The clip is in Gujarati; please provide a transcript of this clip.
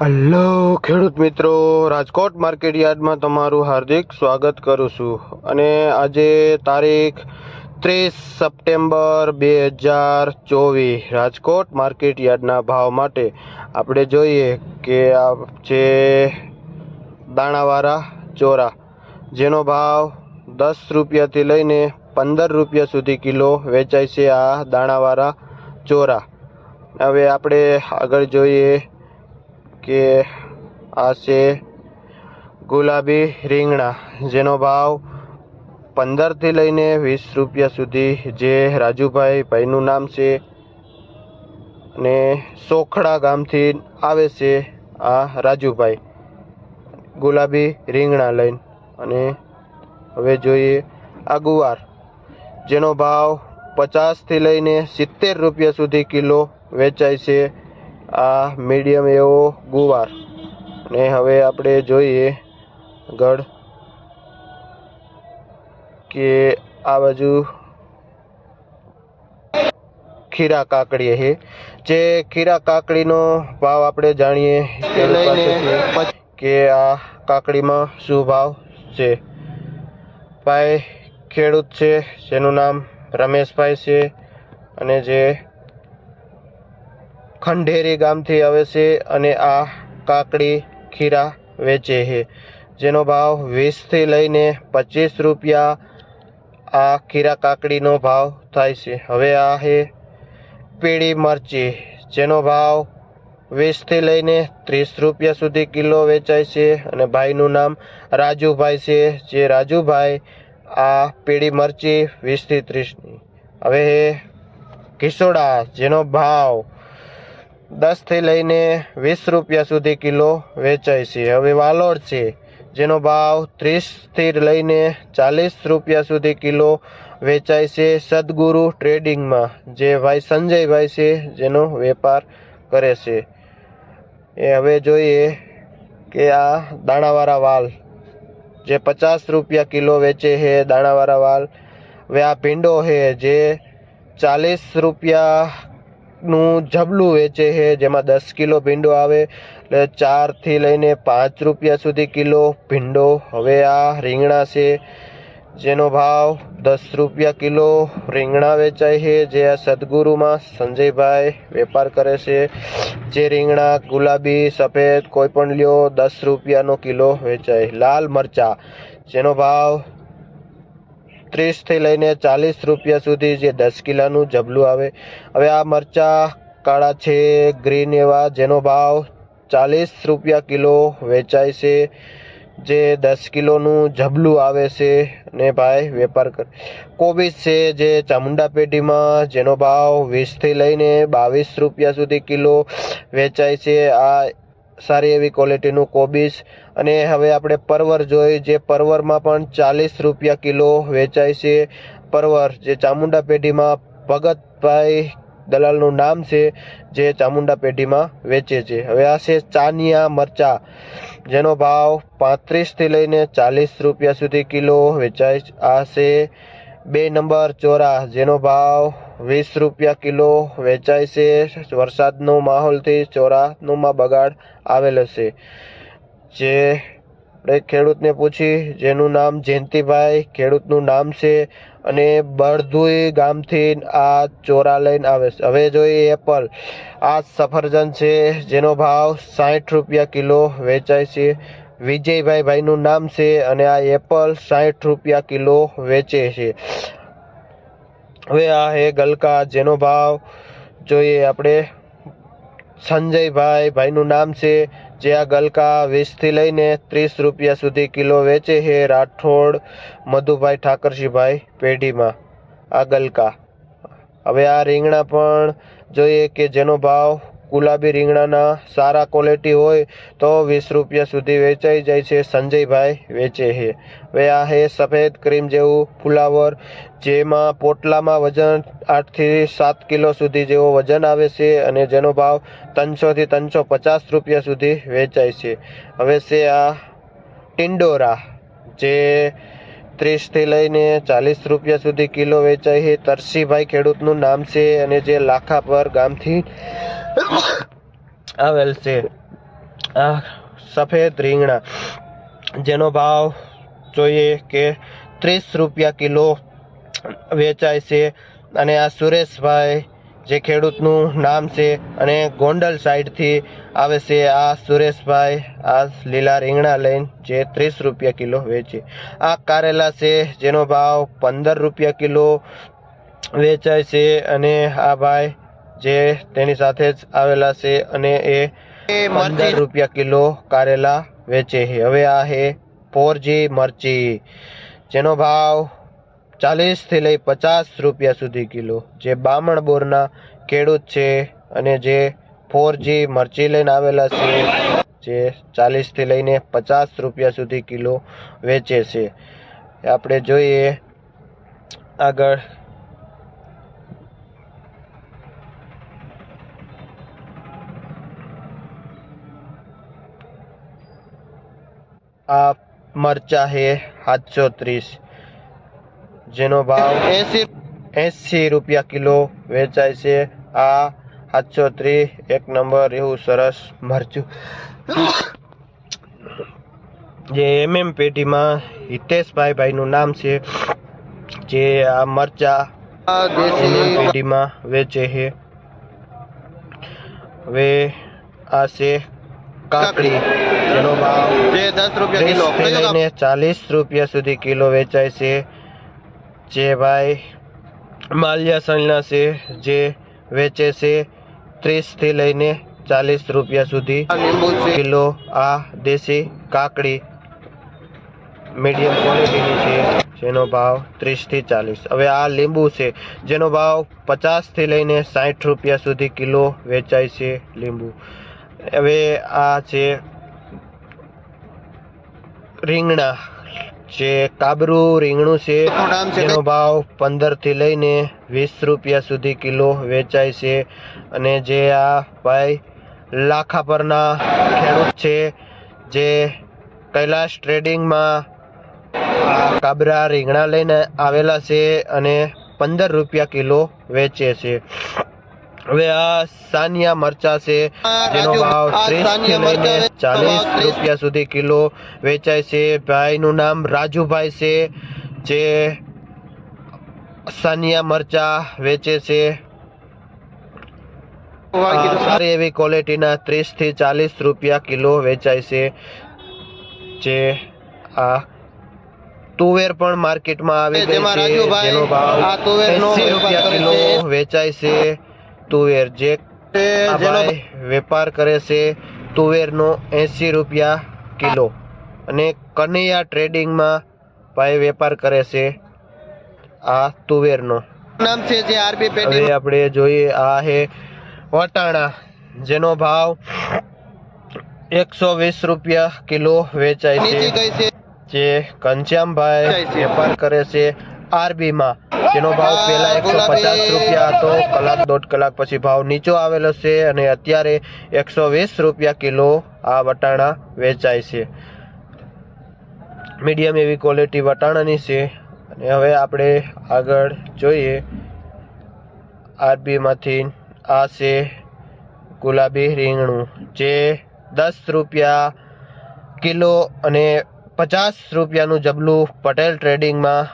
હલો, ખેડૂત મિત્રો. રાજકોટ માર્કેટ યાર્ડમાં તમારું હાર્દિક સ્વાગત કરું છું. અને આજે તારીખ ત્રીસ સપ્ટેમ્બર બે હજાર ચોવીસ, રાજકોટ માર્કેટ યાર્ડના ભાવ માટે આપણે જોઈએ કે આ છે દાણાવાળા ચોરા, જેનો ભાવ દસ રૂપિયાથી લઈને પંદર રૂપિયા સુધી કિલો વેચાય છે આ દાણાવાળા ચોરા. હવે આપણે આગળ જોઈએ કે આ છે ગુલાબી રીંગણા, જેનો ભાવ પંદરથી લઈને વીસ રૂપિયા સુધી જે રાજુભાઈ ભાઈનું નામ છે અને સોખડા ગામથી આવે છે આ રાજુભાઈ. ગુલાબી રીંગણા લઈને. અને હવે જોઈએ આ ગુવાર જેનો ભાવ પચાસથી લઈને સિત્તેર રૂપિયા સુધી કિલો વેચાય છે આ મીડિયમ એવો ગુવાર. ને હવે આપણે જોઈએ ગઢ કે આ બાજુ ખીરા કાકડી છે જે ખીરા કાકડીનો ભાવ આપણે જાણીએ કે કે આ કાકડીમાં શું ભાવ છે? ભાઈ ખેડૂત છે જેનું નામ રમેશભાઈ છે અને જે ખંડેરી ગામથી આવે છે અને આ કાકડી ખીરા વેચે છે. જેનો ભાવ વીસથી લઈને પચીસ રૂપિયા આ ખીરા કાકડીનો ભાવ થાય છે. હવે આ છે પીળી મરચી, જેનો ભાવ વીસથી લઈને ત્રીસ રૂપિયા સુધી કિલો વેચાય છે અને ભાઈનું નામ રાજુભાઈ છે, જે રાજુભાઈ આ પીળી મરચી વીસથી ત્રીસની. હવે કિસોડા જેનો ભાવ દસથી લઈને વીસ રૂપિયા સુધી કિલો વેચાય છે. હવે વાલોડ છે, જેનો ભાવ ત્રીસથી લઈને ચાલીસ રૂપિયા સુધી કિલો વેચાય છે સદગુરુ ટ્રેડિંગમાં, જે ભાઈ સંજયભાઈ છે, જેનો વેપાર કરે છે. એ હવે જોઈએ કે આ દાણાવાળા વાલ, જે પચાસ રૂપિયા કિલો વેચે છે દાણાવાળા વાલ. હવે આ ભીંડો છે, જે ચાલીસ રૂપિયા નું જબલું વેચે છે, જેમાં દસ કિલો ભીંડો આવે, એટલે ચારથી લઈને પાંચ રૂપિયા સુધી કિલો ભીંડો. હવે આ રીંગણા છે, જેનો ભાવ દસ રૂપિયા કિલો રીંગણા વેચાય છે, જે આ સદગુરુમાં સંજયભાઈ વેપાર કરે છે. જે રીંગણા ગુલાબી, સફેદ, કોઈ પણ લ્યો દસ રૂપિયાનો કિલો વેચાય. લાલ મરચા, જેનો ભાવ ત્રીસથી લઈને ચાલીસ રૂપિયા સુધી જે દસ કિલોનું જબલું આવે. હવે આ મરચાં કાળા છે, ગ્રીન એવા, જેનો ભાવ ચાલીસ રૂપિયા કિલો વેચાય છે. જે દસ કિલોનું જબલું આવે છે ને ભાઈ વેપાર કર. કોબીજ છે જે ચામુંડા પેઢીમાં જેનો ભાવ વીસથી લઈને બાવીસ રૂપિયા સુધી કિલો વેચાય છે. આ સારી એવી ક્વોલિટીનું કોબીજ. અને હવે આપણે પરવર જોઈ, જે પરવરમાં પણ ચાલીસ રૂપિયા કિલો વેચાય છે. પરવર, જે ચામુંડા પેઢીમાં ભગતભાઈ દલાલનું નામ છે, જે ચામુંડા પેઢીમાં વેચે છે. હવે આ છે ચાનિયા મરચા, જેનો ભાવ પાંત્રીસથી લઈને ચાલીસ રૂપિયા સુધી કિલો વેચાય. આ છે બે નંબર ચોરા, જેનો ભાવ વીસ રૂપિયા કિલો વેચાય છે. વરસાદનો માહોલથી ચોરાનુંમાં બગાડ આવેલો છે. જે આપણે ખેડૂતને પૂછી, જેનું નામ જયંતિભાઈ, ખેડૂતનું નામ છે અને બળદુઈ ગામથી આ ચોરા લઈને આવે છે. હવે જોઈએ એપલ. આ સફરજન છે, જેનો ભાવ સાઠ રૂપિયા કિલો વેચાય છે. વિજયભાઈ ભાઈનું નામ છે અને આ એપલ સાઠ રૂપિયા કિલો વેચે છે. હવે આ હે ગલકા, જેનો ભાવ જોઈએ આપણે. સંજયભાઈ, ભાઈનું નામ છે. જે આ ગલકા વીસથી લઈને ત્રીસ રૂપિયા સુધી કિલો વેચે છે રાઠોડ મધુભાઈ ઠાકરજીભાઈ પેઢીમાં. આ ગલકા. હવે આ રીંગણા પણ જોઈએ કે જેનો ભાવ ગુલાબી રીંગણાના સારા ક્વોલિટી હોય તો વીસ રૂપિયા સુધી વેચાઈ જાય છે સંજયભાઈ વેચે છે. હવે આ હે સફેદ ક્રીમ જેવું ફુલાવર, જેમાં પોટલામાં વજન આઠથી સાત કિલો સુધી જેવો વજન આવે છે અને જેનો ભાવ ત્રણસોથી ત્રણસો પચાસ રૂપિયા સુધી વેચાય છે. હવે છે આ ટિંડોરા, જે ત્રીસથી લઈને ચાલીસ રૂપિયા સુધી કિલો વેચાય છે. તરસીભાઈ ખેડૂતનું નામ છે અને જે લાખાપર ગામથી આવેલ છે. આ સફેદ રીંગણા. જેનો ભાવ જોઈએ કે ત્રીસ રૂપિયા કિલો વેચાય છે અને આ સુરેશભાઈ જે ખેડૂતનું નામ છે અને ગોંડલ સાઈડથી આવે છે, આ સુરેશભાઈ આ લીલા રીંગણા લઈને જે ત્રીસ રૂપિયા કિલો વેચે. આ કારેલા છે, જેનો ભાવ પંદર રૂપિયા કિલો વેચાય છે અને આ ભાઈ જે તેની સાથે જ આવેલા છે અને એ પંદર રૂપિયા કિલો કારેલા વેચે છે. હવે આ છે ફોરજી મરચી, જેનો ભાવ ચાલીસથી લઈ પચાસ રૂપિયા સુધી કિલો. જે બામણ બોરના ખેડૂત છે અને જે ફોરજી મરચી લઈને આવેલા છે, જે ચાલીસથી લઈને પચાસ રૂપિયા સુધી કિલો વેચે છે. આપણે જોઈએ આગળ આ મરચા છે સાતસો ત્રીસ. જેનો ભાવ એસી એંસી રૂપિયા કિલો વેચાય છે. આ સાતસો ત્રીસ એક નંબર એવું સરસ મરચું. જે એમએમ પેઢીમાં હિતેશભાઈ ભાઈનું નામ છે. જે આ મરચા દેશી પેઢીમાં વેચે છે. હવે આ છે કાકડી. જે દસ રૂપિયા કિલો. લઈને ચાલીસ રૂપિયા સુધી કિલો વેચાય છે. જે ભાઈ માલિયા સણના છે જે વેચે છે ત્રીસથી લઈને ચાલીસ રૂપિયા સુધી કિલો આ દેશી કાકડી મીડિયમ ક્વોલિટીની છે જેનો ભાવ ત્રીસથી ચાલીસ. હવે આ લીંબુ છે જેનો ભાવ પચાસથી લઈને સાઠ રૂપિયા સુધી કિલો વેચાય છે લીંબુ. હવે આ છે રીંગણા જે કાબરું રીંગણું છે જેનો ભાવ પંદરથી લઈને વીસ રૂપિયા સુધી કિલો વેચાય છે. અને જે આ ભાઈ લાખા પરના ખેડૂત છે જે કૈલાશ ટ્રેડિંગમાં કાબરા રીંગણા લઈને આવેલા છે અને પંદર રૂપિયા કિલો વેચે છે. હવે આ સાનિયા મરચા છે જેનો ભાવ ત્રીસથી લઈને ચાલીસ રૂપિયા સુધી કિલો વેચાય છે. ભાઈનું નામ રાજુભાઈ છે જે સાનિયા મરચા વેચે છે. સારી એવી ક્વોલિટીના ત્રીસથી ચાલીસ રૂપિયા કિલો વેચાય છે જે આ તુવેર પણ માર્કેટમાં આવી ગઈ છે જેનો ભાવ આ તુવેરનો 80 વેપાર રૂપિયા કિલો વેચાય છે. તુવેર જે વેપાર કરે છે તુવેરનો એંસી રૂપિયા કિલો. અને કનૈયા ટ્રેડિંગમાં ભાઈ વેપાર કરે છે આ તુવેરનો. નામ છે જે આરબી પેટી આપણે જોઈએ આ છે વટાણા જેનો ભાવ એકસો વીસ રૂપિયા કિલો વેચાય છે. જે ઘનશ્યામભાઈ વેપાર કરે છે આરબીમાં જેનો ભાવ પહેલા એકસો પચાસ રૂપિયા હતો. કલાક, દોઢ કલાક પછી ભાવ નીચો આવેલો છે અને અત્યારે એકસો વીસ રૂપિયા કિલો આ વટાણા વેચાય છે. મીડિયમ એવી ક્વોલિટી વટાણાની છે. અને હવે આપણે આગળ જોઈએ. આરબીમાંથી આ છે ગુલાબી રીંગણું, જે દસ રૂપિયા કિલો અને પચાસ રૂપિયાનું જબલું પટેલ ટ્રેડિંગમાં